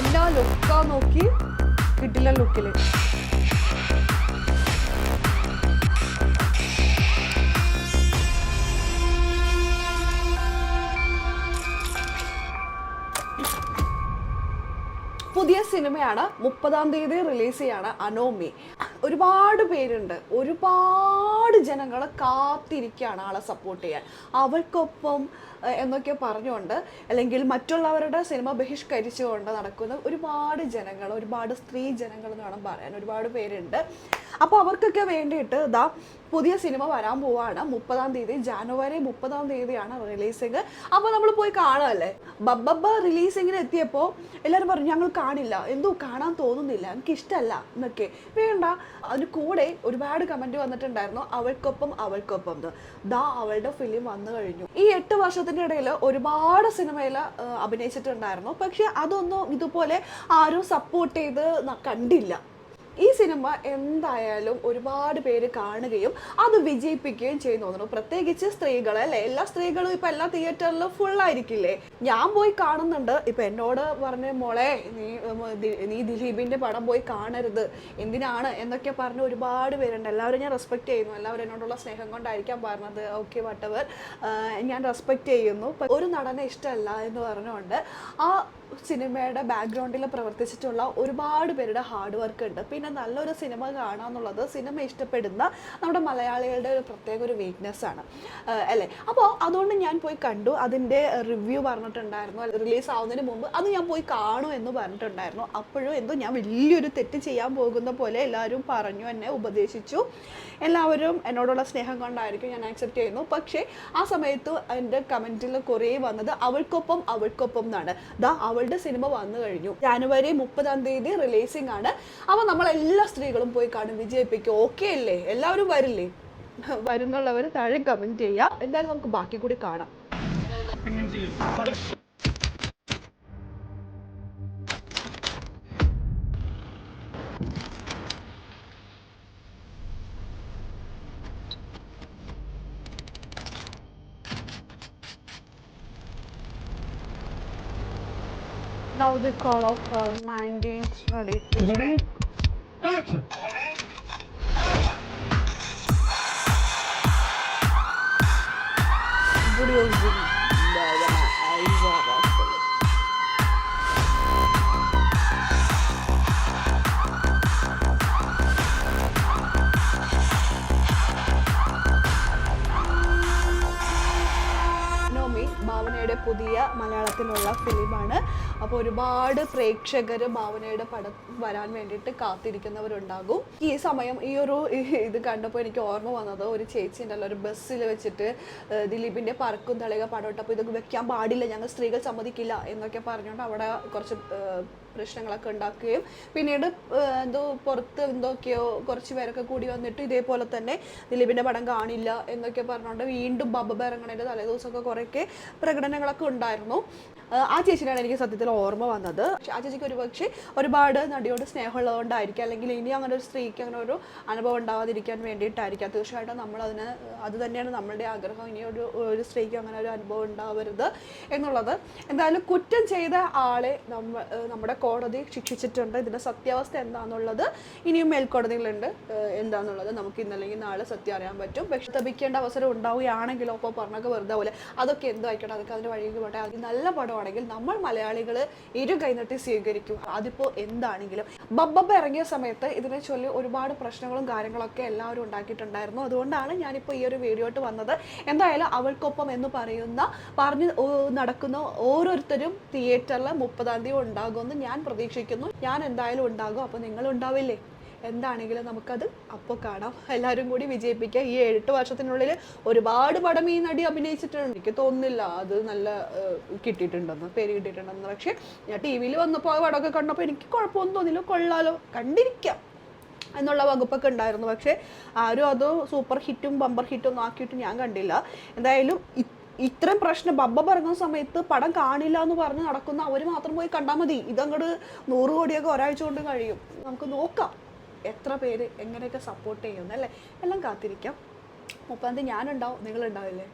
എല്ലാ ലുക്കാ നോക്കി കിട്ടില്ല ലുക്കിൽ സിനിമയാണ് മുപ്പതാം തീയതി റിലീസ് ചെയ്യാണ് അനോമി. ഒരുപാട് പേരുണ്ട്. ഒരുപാട് ജനങ്ങൾ കാത്തിരിക്കുകയാണ് ആളെ സപ്പോർട്ട് ചെയ്യാൻ. അവൾക്കൊപ്പം എന്നൊക്കെ പറഞ്ഞുകൊണ്ട് അല്ലെങ്കിൽ മറ്റുള്ളവരുടെ സിനിമ ബഹിഷ്കരിച്ചുകൊണ്ട് നടക്കുന്ന ഒരുപാട് ജനങ്ങൾ ഒരുപാട് സ്ത്രീ ജനങ്ങൾ എന്ന് വേണം പറയാൻ ഒരുപാട് പേരുണ്ട്. അപ്പോൾ അവർക്കൊക്കെ വേണ്ടിയിട്ട് ഇതാ പുതിയ സിനിമ വരാൻ പോവാണ്. മുപ്പതാം തീയതി ജാനുവരി മുപ്പതാം തീയതിയാണ് റിലീസിങ്. അപ്പോൾ നമ്മൾ പോയി കാണുമല്ലേ ബബ്ബബ്ബ റിലീസിങ്ങിന് എത്തിയപ്പോൾ എല്ലാവരും പറഞ്ഞു ഞങ്ങൾ കാണില്ല. എന്തോ കാണാൻ തോന്നുന്നില്ല. എനിക്ക് ഇഷ്ടമല്ല എന്നൊക്കെ. വേണ്ട. അതിന് കൂടെ ഒരുപാട് കമന്റ് വന്നിട്ടുണ്ടായിരുന്നു. അവൾക്കൊപ്പം അവൾക്കൊപ്പം ദാ അവളുടെ ഫിലിം വന്നു കഴിഞ്ഞു. ഈ എട്ട് വർഷത്തിന്റെ ഇടയിൽ ഒരുപാട് സിനിമയിൽ അഭിനയിച്ചിട്ടുണ്ടായിരുന്നു. പക്ഷെ അതൊന്നും ഇതുപോലെ ആരും സപ്പോർട്ട് ചെയ്ത് കണ്ടില്ല. ഈ സിനിമ എന്തായാലും ഒരുപാട് പേര് കാണുകയും അത് വിജയിപ്പിക്കുകയും ചെയ്യുന്നു തോന്നുന്നു. പ്രത്യേകിച്ച് സ്ത്രീകൾ അല്ലെ? എല്ലാ സ്ത്രീകളും ഇപ്പൊ എല്ലാ തിയേറ്ററിലും ഫുൾ ആയിരിക്കില്ലേ ഞാൻ പോയി കാണുന്നുണ്ട്. ഇപ്പൊ എന്നോട് പറഞ്ഞ മോളെ നീ നീ ദിലീപിന്റെ പടം പോയി കാണരുത്. എന്തിനാണ്? എന്നൊക്കെ പറഞ്ഞ് ഒരുപാട് പേരുണ്ട്. എല്ലാവരും ഞാൻ റെസ്പെക്ട് ചെയ്യുന്നു. എല്ലാവരും എന്നോടുള്ള സ്നേഹം കൊണ്ടായിരിക്കാം പറഞ്ഞത്. ഓക്കെ വട്ടവർ ഞാൻ റെസ്പെക്ട് ചെയ്യുന്നു. ഒരു നടനെ ഇഷ്ടമല്ല എന്ന് പറഞ്ഞുകൊണ്ട് ആ സിനിമയുടെ ബാക്ക്ഗ്രൗണ്ടിൽ പ്രവർത്തിച്ചിട്ടുള്ള ഒരുപാട് പേരുടെ ഹാർഡ് വർക്ക് ഉണ്ട്. പിന്നെ നല്ലൊരു സിനിമ കാണാന്നുള്ളത് സിനിമ ഇഷ്ടപ്പെടുന്ന നമ്മുടെ മലയാളികളുടെ ഒരു പ്രത്യേക ഒരു വീക്ക്നെസ് ആണ്. അല്ലേ? അപ്പോൾ അതുകൊണ്ട് ഞാൻ പോയി കണ്ടു. അതിന്റെ റിവ്യൂ പറഞ്ഞിട്ടുണ്ടായിരുന്നു. റിലീസ് ആവുന്നതിന് മുമ്പ് അത് ഞാൻ പോയി കാണൂ എന്ന് പറഞ്ഞിട്ടുണ്ടായിരുന്നു. അപ്പോഴും എന്തോ ഞാൻ വലിയൊരു തെറ്റ് ചെയ്യാൻ പോകുന്ന പോലെ എല്ലാവരും പറഞ്ഞു എന്നെ ഉപദേശിച്ചു. എല്ലാവരും എന്നോടുള്ള സ്നേഹം കൊണ്ടായിരിക്കും ഞാൻ ആക്സെപ്റ്റ് ചെയ്യുന്നു. പക്ഷേ ആ സമയത്ത് എന്റെ കമന്റിൽ കുറേ വന്നത് അവൾക്കൊപ്പം അവൾക്കൊപ്പം എന്നാണ്. ദാ അവളുടെ സിനിമ വന്നു കഴിഞ്ഞു. ജാനുവരി മുപ്പതാം തീയതി റിലീസിംഗ് ആണ്. അപ്പോൾ നമ്മൾ എല്ലാ സ്ത്രീകളും പോയി കാണും. വിജയിപ്പിക്കും. ഓക്കെ അല്ലേ? എല്ലാവരും വരില്ലേ? വരുന്നുള്ളവർ താഴെ കമന്റ് ചെയ്യുക എന്തായാലും നമുക്ക് ബാക്കി കൂടി കാണാം. Now the call of uh, 19 ready. Ready? Action! Video is the eyes are actually. നോമി ഭാവനയുടെ പുതിയ മലയാളത്തിലുള്ള ഫിലിമാണ് അപ്പോൾ ഒരുപാട് പ്രേക്ഷകർ ഭാവനയുടെ പടം വരാൻ വേണ്ടിയിട്ട് കാത്തിരിക്കുന്നവരുണ്ടാകും. ഈ സമയം ഈ ഒരു ഇത് കണ്ടപ്പോൾ എനിക്ക് ഓർമ്മ വന്നത് ഒരു ചേച്ചി ഉണ്ടല്ലോ ഒരു ബസ്സിൽ വെച്ചിട്ട് ദിലീപിന്റെ പറക്കും തളിക പടം ഇട്ടപ്പോൾ ഇതൊക്കെ വെക്കാൻ പാടില്ല ഞങ്ങൾ സ്ത്രീകൾ സമ്മതിക്കില്ല എന്നൊക്കെ പറഞ്ഞുകൊണ്ട് അവിടെ കുറച്ച് പ്രശ്നങ്ങളൊക്കെ ഉണ്ടാക്കുകയും പിന്നീട് എന്തോ പുറത്ത് എന്തൊക്കെയോ കുറച്ച് പേരൊക്കെ കൂടി വന്നിട്ട് ഇതേപോലെ തന്നെ ദിലീപിന്റെ പടം കാണില്ല എന്നൊക്കെ പറഞ്ഞുകൊണ്ട് വീണ്ടും ബബ്ബ ഇറങ്ങണേന്റെ തലേദിവസമൊക്കെ കുറേയൊക്കെ പ്രകടനങ്ങളൊക്കെ ഉണ്ടായിരുന്നു. ആ ചേച്ചിനാണ് എനിക്ക് സത്യത്തിൽ ഓർമ്മ വന്നത്. പക്ഷെ ഒരു പക്ഷേ ഒരുപാട് നടിയോട് സ്നേഹമുള്ളതുകൊണ്ടായിരിക്കും. അല്ലെങ്കിൽ ഇനി അങ്ങനെ ഒരു സ്ത്രീക്ക് അങ്ങനെ ഒരു അനുഭവം ഉണ്ടാവാതിരിക്കാൻ വേണ്ടിയിട്ടായിരിക്കാം. തീർച്ചയായിട്ടും നമ്മൾ അതിന് അത് തന്നെയാണ് നമ്മളുടെ ആഗ്രഹം. ഇനി ഒരു ഒരു സ്ത്രീക്ക് അങ്ങനെ ഒരു അനുഭവം ഉണ്ടാവരുത് എന്നുള്ളത്. എന്തായാലും കുറ്റം ചെയ്ത ആളെ നമ്മൾ നമ്മുടെ കോടതി ശിക്ഷിച്ചിട്ടുണ്ട്. ഇതിന്റെ സത്യാവസ്ഥ എന്താണെന്നുള്ളത് ഇനിയും മേൽക്കോടതികളുണ്ട് എന്താണെന്നുള്ളത് നമുക്ക് ഇന്നല്ലെങ്കിൽ നാളെ സത്യം അറിയാൻ പറ്റും. പക്ഷെ തപിക്കേണ്ട അവസരം ഉണ്ടാവുകയാണെങ്കിലോ അപ്പോൾ പറഞ്ഞൊക്കെ വെറുതെ പോലെ. അതൊക്കെ എന്തോ ആയിക്കോട്ടെ അതൊക്കെ അതിന്റെ വഴിക്ക് പോട്ടെ. അത് നല്ല പടമാണെങ്കിൽ നമ്മൾ മലയാളികൾ ഇരു കൈനട്ടി സ്വീകരിക്കും. അതിപ്പോൾ എന്താണെങ്കിലും ബബ്ബബ്ബ ഇറങ്ങിയ സമയത്ത് ഇതിനെ ചൊല്ലി ഒരുപാട് പ്രശ്നങ്ങളും കാര്യങ്ങളൊക്കെ എല്ലാവരും ഉണ്ടാക്കിയിട്ടുണ്ടായിരുന്നു. അതുകൊണ്ടാണ് ഞാനിപ്പോൾ ഈ ഒരു വീഡിയോട്ട് വന്നത്. എന്തായാലും അവൾക്കൊപ്പം എന്ന് പറയുന്ന പറഞ്ഞ് നടക്കുന്ന ഓരോരുത്തരും തിയേറ്ററിൽ മുപ്പതാം തീയതി ഉണ്ടാകുമെന്ന് ഞാൻ പ്രതീക്ഷിക്കുന്നു. ഞാൻ എന്തായാലും ഉണ്ടാകും. അപ്പോൾ നിങ്ങൾ ഉണ്ടാവില്ലേ എന്താണെങ്കിലും നമുക്കത് അപ്പോൾ കാണാം. എല്ലാവരും കൂടി വിജയിപ്പിക്കുക. ഈ എട്ട് വർഷത്തിനുള്ളിൽ ഒരുപാട് പടം ഈ നടി അഭിനയിച്ചിട്ടുണ്ട്. എനിക്ക് തോന്നുന്നില്ല അത് നല്ല കിട്ടിയിട്ടുണ്ടെന്ന് പേര് കിട്ടിയിട്ടുണ്ടെന്ന്. പക്ഷേ ഞാൻ ടി വിയിൽ വന്നപ്പോൾ ആ പടമൊക്കെ കണ്ടപ്പോൾ എനിക്ക് കുഴപ്പമൊന്നും തോന്നില്ല കൊള്ളാലോ കണ്ടിരിക്കാം എന്നുള്ള വകുപ്പൊക്കെ ഉണ്ടായിരുന്നു. പക്ഷേ ആരും അത് സൂപ്പർ ഹിറ്റും ബമ്പർ ഹിറ്റും ഒന്നും ആക്കിയിട്ട് ഞാൻ കണ്ടില്ല. എന്തായാലും ഇത്രയും പ്രശ്നം ബബ്ബ പറഞ്ഞ സമയത്ത് പടം കാണില്ല എന്ന് പറഞ്ഞ് നടക്കുന്ന അവർ മാത്രം പോയി കണ്ടാൽ മതി. ഇതങ്ങോട്ട് നൂറ് കോടിയൊക്കെ ഒരാഴ്ച കൊണ്ട് കഴിയും. നമുക്ക് നോക്കാം. എത്ര പേര് എങ്ങനെയൊക്കെ സപ്പോർട്ട് ചെയ്യുന്നു അല്ലേ? എല്ലാം കാത്തിരിക്കാം. മുപ്പതാം തീയതി ഞാനുണ്ടാവും? നിങ്ങളുണ്ടാവില്ലേ?